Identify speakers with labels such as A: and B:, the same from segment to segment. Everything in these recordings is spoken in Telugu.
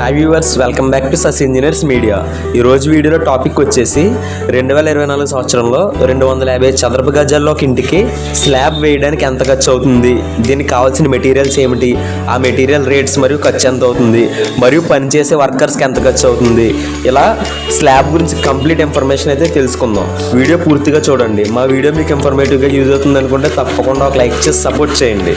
A: Hi viewers welcome back to సస్ engineers media ఈ రోజు వీడియోలో టాపిక్ వచ్చేసి రెండు వేల ఇరవై నాలుగు సంవత్సరంలో రెండు వందల యాభై చదరపు గజాల్లో ఒక ఇంటికి స్లాబ్ వేయడానికి ఎంత ఖర్చు అవుతుంది? దీనికి కావాల్సిన మెటీరియల్స్ ఏమిటి? ఆ మెటీరియల్ రేట్స్ మరియు ఖర్చు ఎంత అవుతుంది? మరియు పనిచేసే వర్కర్స్కి ఎంత ఖర్చు అవుతుంది? ఇలా స్లాబ్ గురించి కంప్లీట్ ఇన్ఫర్మేషన్ అయితే తెలుసుకుందాం. వీడియో పూర్తిగా చూడండి. మా వీడియో మీకు ఇన్ఫర్మేటివ్గా యూజ్ అవుతుంది అనుకుంటే తప్పకుండా ఒక లైక్ చేసి సపోర్ట్ చేయండి.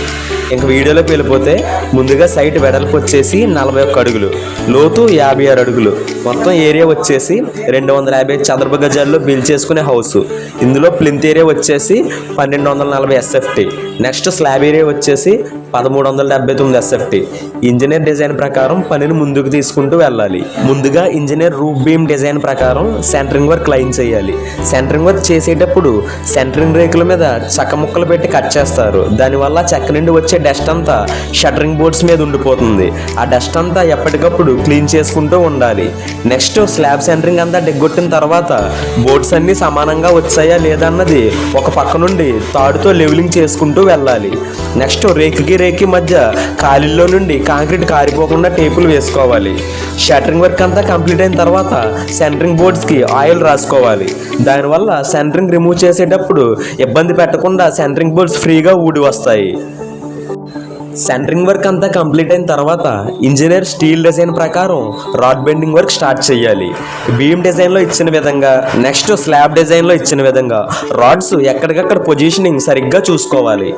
A: ఇంక వీడియోలోకి వెళ్ళిపోతే ముందుగా సైట్ వెడల్పు వచ్చేసి నలభై ఒక్క అడుగులు. లోతు యాభై ఆరు అడుగులు. మొత్తం ఏరియా వచ్చేసి రెండు వందల యాభై చదరపు గజాల్లో బిల్ చేసుకునే హౌస్. ఇందులో ప్లింత్ ఏరియా వచ్చేసి పన్నెండు వందల నలభై ఎస్ఎఫ్టీ నెక్స్ట్ స్లాబ్ ఏరియా వచ్చేసి పదమూడు వందల డెబ్బై తొమ్మిది ఎస్ఎఫ్టీ ఇంజనీర్ డిజైన్ ప్రకారం పనిని ముందుకు తీసుకుంటూ వెళ్ళాలి. ముందుగా ఇంజనీర్ రూఫ్ బీమ్ డిజైన్ ప్రకారం సెంటరింగ్ వర్క్ లైన్ చేయాలి. సెంటరింగ్ వర్క్ చేసేటప్పుడు సెంటరింగ్ రేకుల మీద చక్క ముక్కలు పెట్టి కట్ చేస్తారు. దానివల్ల చెక్క నుండి వచ్చే డస్ట్ అంతా షటరింగ్ బోర్డ్స్ మీద ఉండిపోతుంది. ఆ డస్ట్ అంతా ఎప్పటికప్పుడు క్లీన్ చేసుకుంటూ ఉండాలి. నెక్స్ట్ స్లాబ్ సెంటరింగ్ అంతా డెగ్గొట్టిన తర్వాత బోర్డ్స్ అన్ని సమానంగా వచ్చాయా లేదా అన్నది ఒక పక్క నుండి తాడుతో లెవెలింగ్ చేసుకుంటూ వెళ్ళాలి. నెక్స్ట్ రేకుకి రేకి మధ్య ఖాళీల్లో నుండి కాంక్రీట్ కారిపోకుండా టేపులు వేసుకోవాలి. షటరింగ్ వర్క్ అంతా కంప్లీట్ అయిన తర్వాత సెంటరింగ్ బోర్డ్స్కి ఆయిల్ రాసుకోవాలి. దానివల్ల సెంటరింగ్ రిమూవ్ చేసేటప్పుడు ఇబ్బంది పెట్టకుండా సెంటరింగ్ బోర్డ్స్ ఫ్రీగా ఊడి వస్తాయి. సెంటరింగ్ వర్క్ అంతా కంప్లీట్ అయిన తర్వాత ఇంజనీర్ స్టీల్ డిజైన్ ప్రకారం రాడ్ బెండింగ్ వర్క్ స్టార్ట్ చేయాలి. బీమ్ డిజైన్లో ఇచ్చిన విధంగా నెక్స్ట్ స్లాబ్ డిజైన్లో ఇచ్చిన విధంగా రాడ్స్ ఎక్కడికక్కడ పొజిషనింగ్ సరిగ్గా చూసుకోవాలి.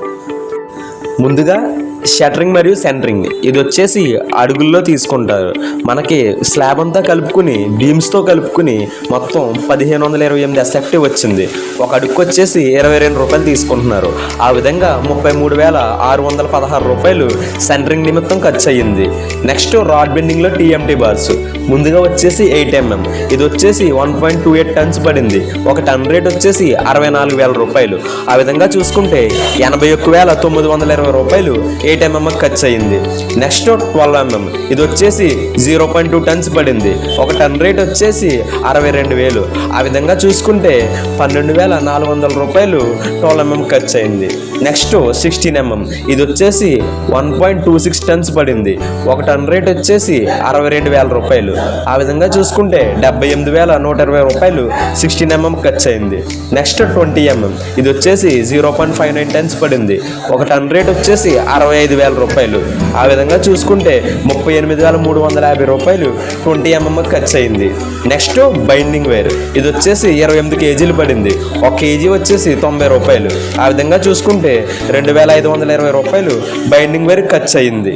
A: ముందుగా షటరింగ్ మరియు సెంటరింగ్. ఇది వచ్చేసి అడుగుల్లో తీసుకుంటారు. మనకి స్లాబ్ అంతా కలుపుకుని బీమ్స్తో కలుపుకుని మొత్తం పదిహేను వందల ఇరవై ఎనిమిది ఎస్ఎఫ్టీ వచ్చింది. ఒక అడుగుకు వచ్చేసి ఇరవై రెండు రూపాయలు తీసుకుంటున్నారు. ఆ విధంగా ముప్పై మూడు వేల ఆరు వందల పదహారు రూపాయలు సెంటరింగ్ నిమిత్తం ఖర్చు అయ్యింది నెక్స్ట్ రాడ్ బెండింగ్లో టీఎంటీ బార్స్. ముందుగా వచ్చేసి ఎయిట్ ఎంఎం ఇది వచ్చేసి one point two eight tons పడింది. ఒక టన్ రేట్ వచ్చేసి అరవై నాలుగు వేల రూపాయలు. ఆ విధంగా చూసుకుంటే ఎనభై ఒక్క వేల తొమ్మిది వందల ఇరవై రూపాయలు ఎయిట్ ఎంఎం ఖర్చు అయ్యింది. నెక్స్ట్ ట్వెల్వ్ ఎంఎం ఇది వచ్చేసి జీరో పాయింట్ టూ టన్స్ పడింది. ఒక టన్ రేట్ వచ్చేసి అరవై రెండు వేలు. ఆ విధంగా చూసుకుంటే పన్నెండు వేల నాలుగు వందల రూపాయలు ట్వెల్వ్ ఎంఎం ఖర్చు అయింది నెక్స్ట్ సిక్స్టీన్ ఎంఎం. ఇది వచ్చేసి one point two six tons పడింది. ఒక టన్ రేట్ వచ్చేసి అరవై రెండు వేల రూపాయలు. ఆ విధంగా చూసుకుంటే డెబ్బై ఎనిమిది వేల నూట ఇరవై రూపాయలు సిక్స్టీన్ ఎంఎం ఖర్చు అయింది. Next twenty MM. ఇది వచ్చేసి zero point five nine tons పడింది. ఒక టన్ రేట్ వచ్చేసి అరవై ఐదు వేల రూపాయలు. ఆ విధంగా చూసుకుంటే ముప్పై ఎనిమిది వేల మూడు వందల యాభై రూపాయలు ట్వంటీ ఎంఎం ఖర్చు అయింది. Next binding wire. ఇది వచ్చేసి ఇరవై ఎనిమిది కేజీలు పడింది. ఒక కేజీ వచ్చేసి తొంభై రూపాయలు. ఆ విధంగా చూసుకుంటే రెండు వేల ఐదు వందల ఇరవై రూపాయలు బైండింగ్ వేర్ ఖర్చు అయింది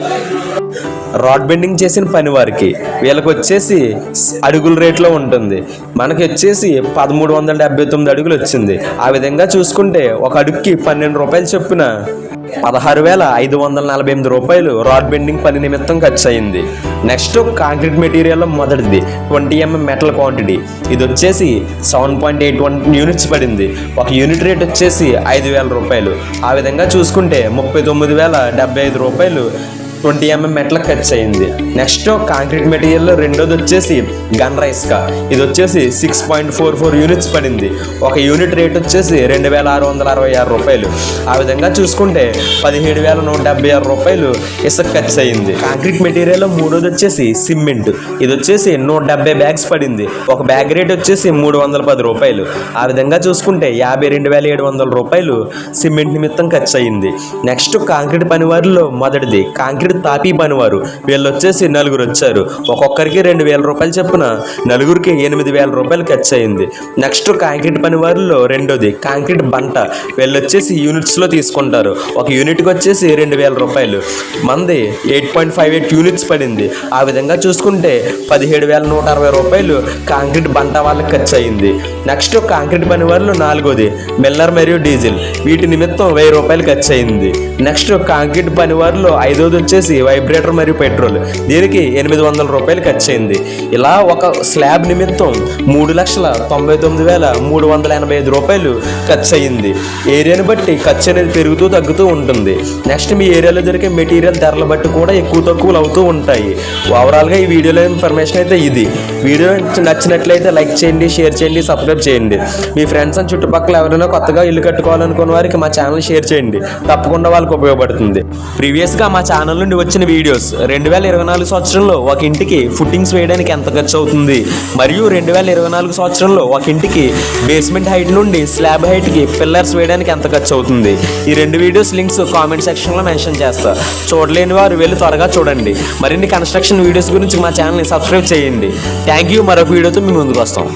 A: రాడ్ బెండింగ్ చేసిన పని వారికి. వీళ్ళకి వచ్చేసి అడుగుల రేట్లో ఉంటుంది. మనకి వచ్చేసి పదమూడు వందల డెబ్బై తొమ్మిది అడుగులు వచ్చింది ఆ విధంగా చూసుకుంటే ఒక అడుగుకి పన్నెండు రూపాయలు చొప్పున పదహారు వేల ఐదు వందల నలభై ఎనిమిది రూపాయలు రాడ్ బెండింగ్ పని నిమిత్తం ఖర్చు అయింది నెక్స్ట్ కాంక్రీట్ మెటీరియల్లో మొదటిది. Twenty MM metal quantity. ఇది వచ్చేసి seven point eight one units పడింది. ఒక యూనిట్ రేట్ వచ్చేసి ఐదు వేల రూపాయలు. ఆ విధంగా చూసుకుంటే ముప్పై తొమ్మిది వేల డెబ్బై ఐదు రూపాయలు ట్వంటీ ఎంఎం మెట్ల ఖర్చు అయింది. నెక్స్ట్ కాంక్రీట్ మెటీరియల్ రెండోది వచ్చేసి గన్ రైస్కా ఇది వచ్చేసి six point four four units పడింది. ఒక యూనిట్ రేట్ వచ్చేసి రెండు వేల ఆరు వందల అరవై ఆరు రూపాయలు. ఆ విధంగా చూసుకుంటే పదిహేడు వేల నూట డెబ్బై ఆరు రూపాయలు ఇసుక ఖర్చు అయింది. కాంక్రీట్ మెటీరియల్ మూడోది వచ్చేసి సిమెంట్ ఇది వచ్చేసి నూట డెబ్బై బ్యాగ్స్ పడింది. ఒక బ్యాగ్ రేట్ వచ్చేసి మూడు వందల పది రూపాయలు. ఆ విధంగా చూసుకుంటే యాభై రెండు వేల ఏడు వందల రూపాయలు సిమెంట్ నిమిత్తం ఖర్చు అయింది. నెక్స్ట్ కాంక్రీట్ పనివారిలో మొదటిది. కాంక్రీట్ తాపీ పనివారు వీళ్ళు వచ్చేసి నలుగురు వచ్చారు. ఒక్కొక్కరికి రెండు వేల రూపాయలు చొప్పున నలుగురికి ఎనిమిది వేల రూపాయలు ఖర్చు అయింది నెక్స్ట్ కాంక్రీట్ పనివారిలో రెండోది కాంక్రీట్ బంట. వీళ్ళు వచ్చేసి యూనిట్స్లో తీసుకుంటారు. ఒక యూనిట్కి వచ్చేసి రెండు వేల రూపాయలు. మంది eight point five eight units పడింది. ఆ విధంగా చూసుకుంటే పదిహేడు వేల నూట అరవై రూపాయలు కాంక్రీట్ బంట వాళ్ళకి ఖర్చు అయింది నెక్స్ట్ కాంక్రీట్ పని వాళ్ళు నాలుగోది మిల్లర్ మరియు డీజిల్. వీటి నిమిత్తం వెయ్యి రూపాయలు ఖర్చు అయింది నెక్స్ట్ కాంక్రీట్ పని వారిలో ఐదోది వచ్చేసి వైబ్రేటర్ మరియు పెట్రోల్. దీనికి ఎనిమిది వందల రూపాయలు ఖర్చు అయింది ఇలా ఒక స్లాబ్ నిమిత్తం మూడు లక్షల తొంభై తొమ్మిది వేల మూడు వందల ఎనభై ఐదు రూపాయలు ఖర్చు అయ్యింది ఏరియాని బట్టి ఖర్చు అనేది పెరుగుతూ తగ్గుతూ ఉంటుంది. నెక్స్ట్ మీ ఏరియాలో దొరికే మెటీరియల్ ధరలు బట్టి కూడా ఎక్కువ తక్కువలు అవుతూ ఉంటాయి. ఓవరాల్గా ఈ వీడియోలో ఇన్ఫర్మేషన్ అయితే ఇది. వీడియో నచ్చినట్లయితే లైక్ చేయండి షేర్ చేయండి సబ్స్క్రైబ్ చేయండి. మీ ఫ్రెండ్స్ అని చుట్టుపక్కల ఎవరైనా కొత్తగా ఇల్లు కట్టుకోవాలనుకున్న వారికి మా ఛానల్ షేర్ చేయండి. తప్పకుండా వాళ్ళకి ఉపయోగపడుతుంది. ప్రీవియస్గా మా ఛానల్ నుండి వచ్చిన వీడియోస్. రెండు వేల ఇరవై నాలుగు సంవత్సరంలో ఒక ఇంటికి ఫుట్టింగ్స్ వేయడానికి ఎంత ఖర్చు అవుతుంది మరియు రెండు వేల ఇరవై నాలుగు సంవత్సరంలో ఒక ఇంటికి బేస్మెంట్ హైట్ నుండి స్లాబ్ హైట్కి పిల్లర్స్ వేయడానికి ఎంత ఖర్చు అవుతుంది ఈ రెండు వీడియోస్ లింక్స్ కామెంట్ సెక్షన్లో మెన్షన్ చేస్తా. చూడలేని వారు వెళ్ళి త్వరగా చూడండి. మరిన్ని కన్స్ట్రక్షన్ వీడియోస్ గురించి మా ఛానల్ని సబ్స్క్రైబ్ చేయండి. థ్యాంక్ యూ మరొక వీడియోతో మీ ముందుకు వస్తాం.